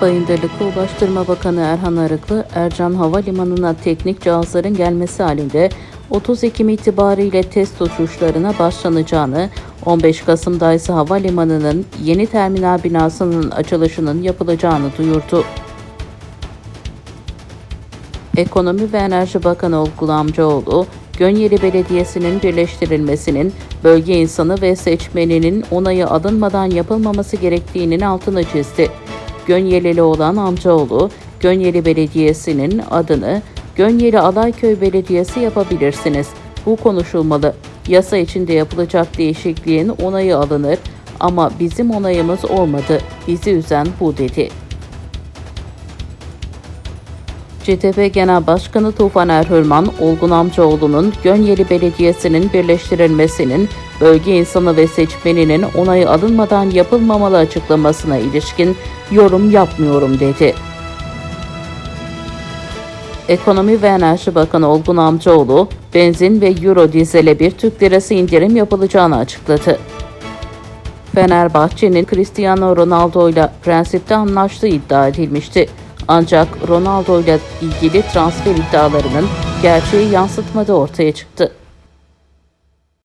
Bayındırlıklı Ulaştırma Bakanı Erhan Arıklı, Ercan Havalimanı'na teknik cihazların gelmesi halinde 30 Ekim itibariyle test uçuşlarına başlanacağını, 15 Kasım'da ise havalimanının yeni terminal binasının açılışının yapılacağını duyurdu. Ekonomi ve Enerji Bakanı Olgun Amcaoğlu, Gönyeli Belediyesi'nin birleştirilmesinin bölge insanı ve seçmeninin onayı alınmadan yapılmaması gerektiğinin altını çizdi. Gönyelili olan Amcaoğlu, Gönyeli Belediyesi'nin adını Gönyeli Alayköy Belediyesi yapabilirsiniz. Bu konuşulmalı. Yasa içinde yapılacak değişikliğin onayı alınır ama bizim onayımız olmadı. Bizi üzen bu dedi. CTP Genel Başkanı Tufan Erhürman, Olgun Amcaoğlu'nun Gönyeli Belediyesi'nin birleştirilmesinin bölge insanı ve seçmeninin onayı alınmadan yapılmamalı açıklamasına ilişkin yorum yapmıyorum dedi. Ekonomi ve Enerji Bakanı Olgun Amcaoğlu, benzin ve euro dizele bir Türk lirası indirim yapılacağını açıkladı. Fenerbahçe'nin Cristiano Ronaldo ile prensipte anlaştığı iddia edilmişti. Ancak Ronaldo ile ilgili transfer iddialarının gerçeği yansıtmadığı ortaya çıktı.